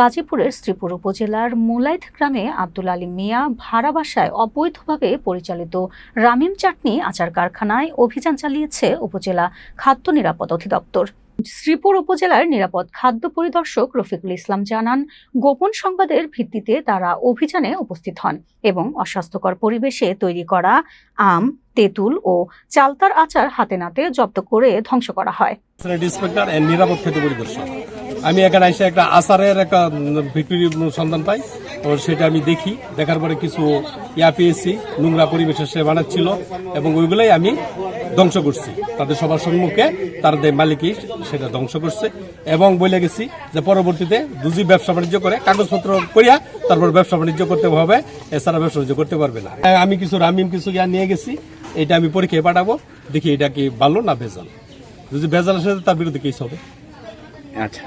গাজীপুরের শ্রীপুর উপজেলার মুলাইত গ্রামে আব্দুল আলী মিয়া ভাড়া বাসায় অবৈধভাবে পরিচালিত রামিম চাটনি আচার কারখানায় অভিযান চালিয়েছে উপজেলা খাদ্য নিরাপদ অধিদপ্তর। শ্রীপুর উপজেলার নিরাপদ খাদ্য পরিদর্শক রফিকুল ইসলাম জানান, গোপন সংবাদের ভিত্তিতে তারা অভিযানে উপস্থিত হন এবং অস্বাস্থ্যকর পরিবেশে তৈরি করা আম, তেঁতুল ও চালতার আচার হাতে নাতে জব্দ করে ধ্বংস করা হয়। আমি এখানে এসে একটা আচারের একটা বিক্রির সন্ধান পাই। তো সেটা আমি দেখি। দেখার পরে কিছু ইয়া পেয়েছি, নোংরা পরিবেশে সে বানাচ্ছিল এবং ওইগুলোই আমি ধ্বংস করছি। তাদের সবার সম্মুখে তাদের মালিকই সেটা ধ্বংস করছে এবং বলে গেছি যে পরবর্তীতে দুজি ব্যবসা বাণিজ্য করে কাগজপত্র করিয়া তারপর ব্যবসা বাণিজ্য করতে হবে, এছাড়া ব্যবসা বাণিজ্য করতে পারবে না। আমি কিছু রামিম কিছু ইয়া নিয়ে গেছি, এটা আমি পরীক্ষায় পাঠাবো, দেখি এটা কি ভালো না ভেজাল যদি ভেজাল আসে তার বিরুদ্ধে কেস হবে। আচ্ছা